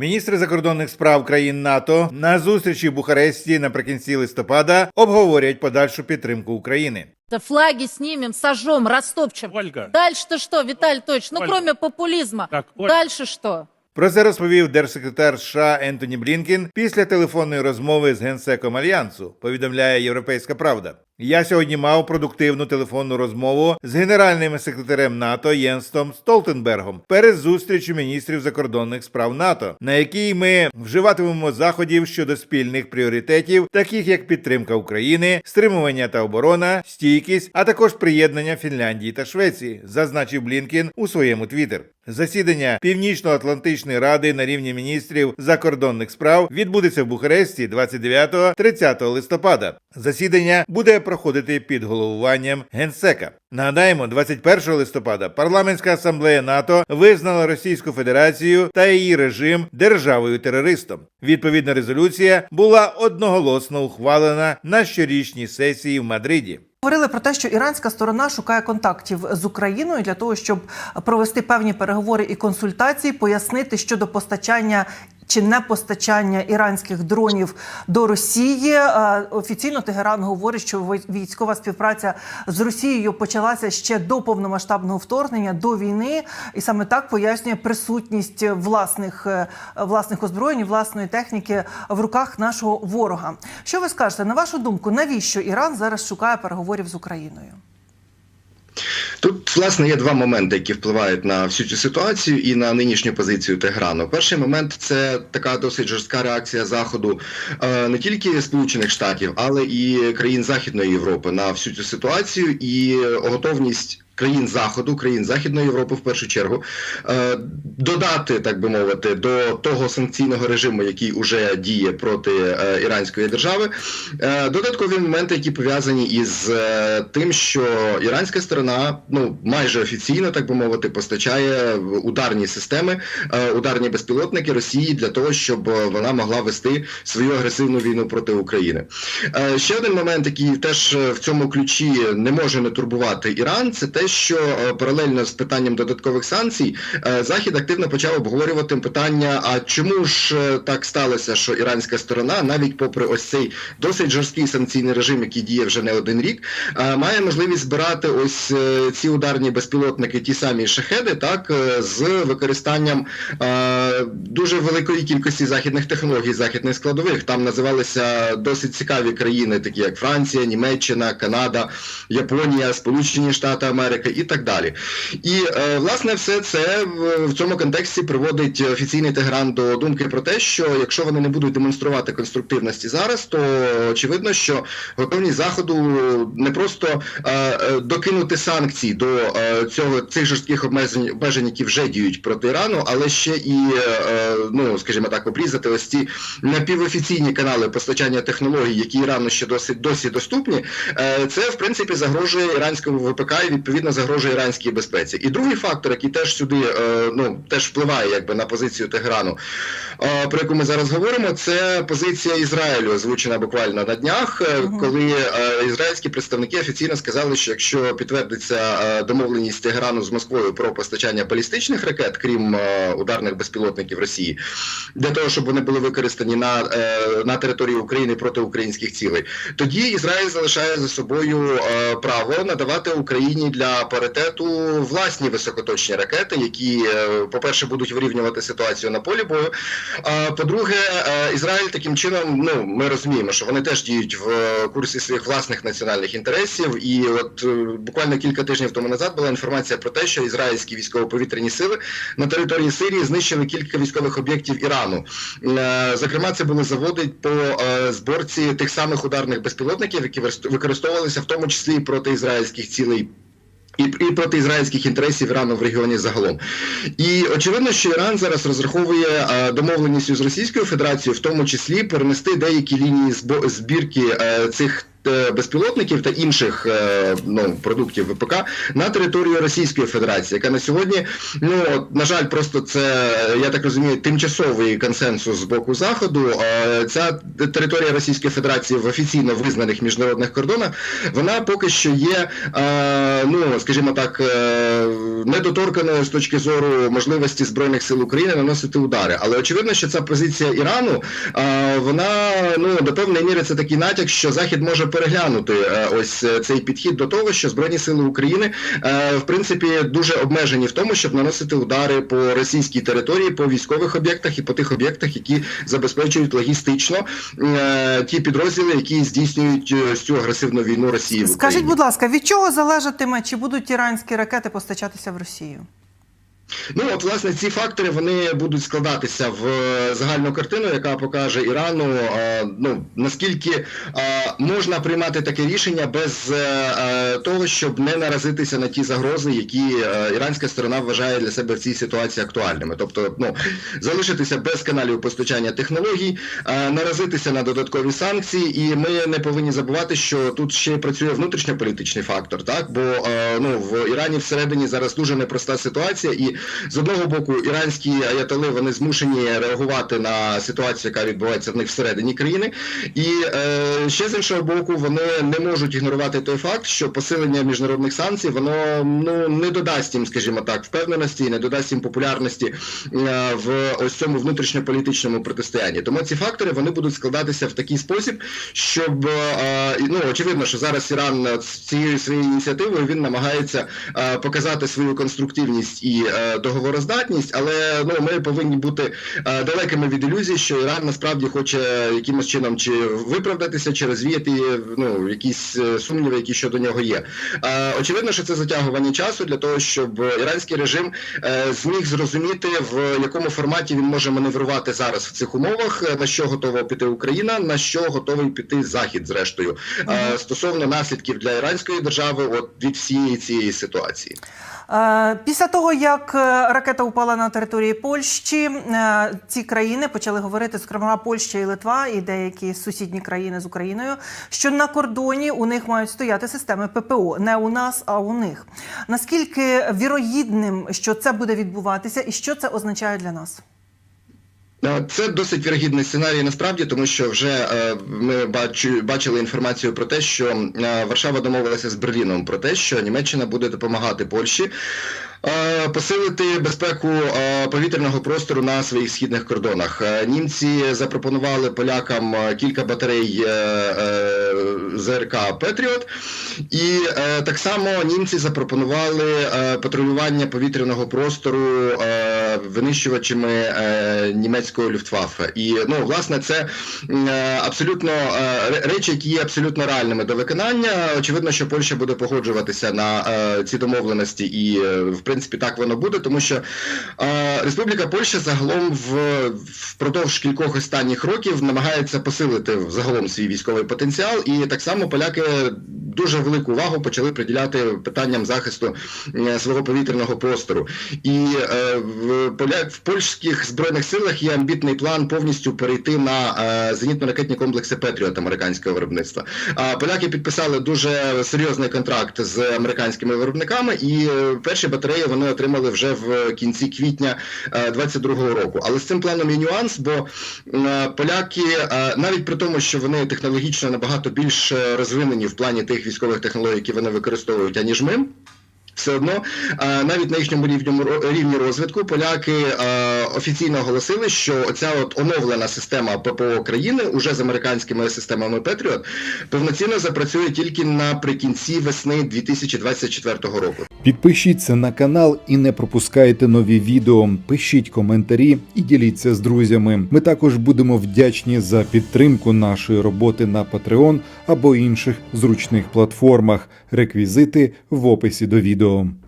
Міністри закордонних справ країн НАТО на зустрічі в Бухаресті наприкінці листопада обговорять подальшу підтримку України. Да флаги снимем, сожжем, растопчем. Ольга. Дальше-то что, Виталий Тович? Ну, Ольга. кроме популизма. Так, Оль- Дальше что? Про це розповів держсекретар США Ентоні Блінкен після телефонної розмови з генсеком альянсу. Повідомляє Європейська Правда. Я сьогодні мав продуктивну телефонну розмову з генеральним секретарем НАТО Єнстом Столтенбергом перед зустрічю міністрів закордонних справ НАТО, на якій ми вживатимемо заходів щодо спільних пріоритетів, таких як підтримка України, стримування та оборона, стійкість, а також приєднання Фінляндії та Швеції, зазначив Блінкен у своєму твіттер. Засідання Північно-Атлантичної ради на рівні міністрів закордонних справ відбудеться в Бухаресті 29-30 листопада. Засідання буде проходити під головуванням генсека. Нагадаємо, 21 листопада парламентська асамблея НАТО визнала Російську Федерацію та її режим державою терористом. Відповідна резолюція була одноголосно ухвалена на щорічній сесії в Мадриді. Говорили про те, що іранська сторона шукає контактів з Україною для того, щоб провести певні переговори і консультації, пояснити щодо постачання. Чи не постачання іранських дронів до Росії Е, офіційно Тегеран говорить, що військова співпраця з Росією почалася ще до повномасштабного вторгнення до війни, і саме так пояснює присутність власних е, власних озброєнь, власної техніки в руках нашого ворога. Що ви скажете на вашу думку, навіщо Іран зараз шукає переговорів з Україною? Тут власне є два моменти, які впливають на всю цю ситуацію і на нинішню позицію Теграну. Перший момент це така досить жорстка реакція заходу е, не тільки Сполучених Штатів, але і країн Західної Європи на всю цю ситуацію і готовність. Країн заходу, країн Західної Європи в першу чергу е, додати, так би мовити, до того санкційного режиму, який уже діє проти е, іранської держави, е, додаткові моменти, які пов'язані із тим, що іранська сторона, ну майже офіційно, так би мовити, постачає ударні системи, ударні безпілотники Росії для того, щоб вона могла вести свою агресивну війну проти України. Ще один момент, який теж в цьому ключі не може не турбувати Іран, це те, що е, паралельно з питанням додаткових санкцій е, Захід активно почав обговорювати питання: а чому ж е, так сталося, що іранська сторона, навіть попри ось цей досить жорсткий санкційний режим, який діє вже не один рік, має можливість збирати ось ці ударні безпілотники, ті самі шахеди, так з використанням дуже великої кількості західних технологій, західних складових. Там називалися досить цікаві країни, такі як Франція, Німеччина, Канада, Японія, Сполучені Штати Америки і так далі. І е, власне все це в, цьому контексті приводить офіційний Тегран до думки про те, що якщо вони не будуть демонструвати конструктивності зараз, то очевидно, що готовність заходу не просто е, е, докинути санкції до цього цих жорстких обмежень, обмежень, які вже діють проти Ірану, але ще і ну скажімо так, обрізати ось ці напівофіційні канали постачання технологій, які Ірану ще досить досі доступні. Це в принципі загрожує іранському ВПК і відповідно загрожує іранській безпеці. І другий фактор, який теж сюди е, ну теж впливає якби на позицію Теграну, е, про яку ми зараз говоримо, це позиція Ізраїлю, озвучена буквально на днях, е, коли ізраїльські представники офіційно сказали, що якщо підтвердиться домовленість Теграну з Москвою про постачання балістичних ракет, крім ударних безпілотників Росії, для того, щоб вони були використані на, на території України проти українських цілей, тоді Ізраїль залишає за собою право надавати Україні для паритету власні високоточні ракети, які, е, по-перше, будуть вирівнювати ситуацію на полі бою. А по-друге, е, Ізраїль таким чином, ну ми розуміємо, що вони теж діють в е, курсі своїх власних національних інтересів. І от буквально кілька тижнів тому назад була інформація про те, що ізраїльські військово-повітряні сили на території Сирії знищили кілька військових об'єктів Ірану. Зокрема, це були заводи по зборці тих самих ударних безпілотників, які використовувалися в тому числі і проти ізраїльських цілей. І, і проти ізраїльських інтересів Ірану в регіоні загалом. І очевидно, що Іран зараз розраховує а, домовленістю з Російською Федерацією, в тому числі перенести деякі лінії збо- збірки а, цих е, безпілотників та інших е, ну, продуктів ВПК на територію Російської Федерації, яка на сьогодні, ну на жаль, просто це я так розумію, тимчасовий консенсус з боку заходу. Е, Ця територія Російської Федерації в офіційно визнаних міжнародних кордонах, вона поки що є, е, ну скажімо так, е, недоторканою з точки зору можливості збройних сил України наносити удари. Але очевидно, що ця позиція Ірану, е, вона ну до певної міри це такий натяк, що Захід може переглянути е, ось е, цей підхід до того, що збройні сили України е, в принципі дуже обмежені в тому, щоб наносити удари по російській території, по військових об'єктах і по тих об'єктах, які забезпечують логістично ті підрозділи, які здійснюють цю агресивну війну Росії в Скажіть, будь ласка, від чого залежатиме, чи будуть іранські ракети постачатися в Росію? Ну от власне ці фактори вони будуть складатися в е, загальну картину, яка покаже Ірану е, ну наскільки е, можна приймати таке рішення без того, щоб не наразитися на ті загрози, які іранська сторона вважає для себе в цій ситуації актуальними. Тобто, ну залишитися без каналів постачання технологій, наразитися на додаткові санкції, і ми не повинні забувати, що тут ще працює внутрішньополітичний фактор, так бо ну в Ірані всередині зараз дуже непроста ситуація, і з одного боку іранські аятоли вони змушені реагувати на ситуацію, яка відбувається в них всередині країни, і е, ще з іншого боку, вони не можуть ігнорувати той факт, що посилення міжнародних санкцій воно ну не додасть їм, скажімо так, впевненості, не додасть їм популярності е, в ось цьому внутрішньополітичному протистоянні. Тому ці фактори вони будуть складатися в такий спосіб, щоб е, ну очевидно, що зараз Іран цією своєю ініціативою він намагається е, показати свою конструктивність і е, договороздатність, але ну ми повинні бути е, далекими від ілюзій, що Іран насправді хоче якимось чином чи виправдатися, чи розвіяти ну якісь е, сумніви, які щодо нього є. Е, очевидно, що це затягування часу для того, щоб іранський режим зміг зрозуміти в якому форматі він може маневрувати зараз в цих умовах, на що готова піти Україна, на що готовий піти Захід, зрештою, стосовно наслідків для іранської держави, от від всієї цієї ситуації. Після того, як ракета упала на території Польщі, е, ці країни почали говорити, зокрема Польща і Литва, і деякі сусідні країни з Україною, що на кордоні у них мають стояти системи ППО, не у нас, а у них. Наскільки вірогідним, що це буде відбуватися, і що це означає для нас? Е, Це досить вірогідний сценарій насправді, тому що вже е, ми бачили інформацію про те, що е, Варшава домовилася з Берліном про те, що Німеччина буде допомагати Польщі. Е, Посилити безпеку е, повітряного простору на своїх східних кордонах. Е, Німці запропонували полякам кілька батарей ЗРК Петріот, і е, так само німці запропонували е, патрулювання повітряного простору е, винищувачами е, німецького люфтваффе. І ну, власне, це е, абсолютно е, речі, які є абсолютно реальними до виконання. Очевидно, що Польща буде погоджуватися на е, ці домовленості, і е, в принципі так воно буде, тому що е, Республіка Польща загалом в впродовж кількох останніх років намагається посилити загалом свій військовий потенціал, і так само поляки дуже велику увагу почали приділяти питанням захисту е, свого повітряного простору. І е, в польських збройних силах є амбітний план повністю перейти на е, зенітно-ракетні комплекси Петріот американського виробництва. Поляки підписали дуже серйозний контракт з американськими виробниками, і перші батареї вони отримали вже в кінці квітня е, 22-го року. Але з цим планом є нюанс, бо поляки навіть при тому, що вони технологічно набагато більш розвинені в плані тих військових технологій, які вони використовують, аніж ми. Все одно навіть на їхньому рівні, рівні розвитку поляки офіційно оголосили, що оця от оновлена система ППО країни уже з американськими системами Петріот повноцінно запрацює тільки наприкінці весни 2024 року. Підпишіться на канал і не пропускайте нові відео. Пишіть коментарі і діліться з друзями. Ми також будемо вдячні за підтримку нашої роботи на Patreon або інших зручних платформах. Реквізити в описі до відео. sido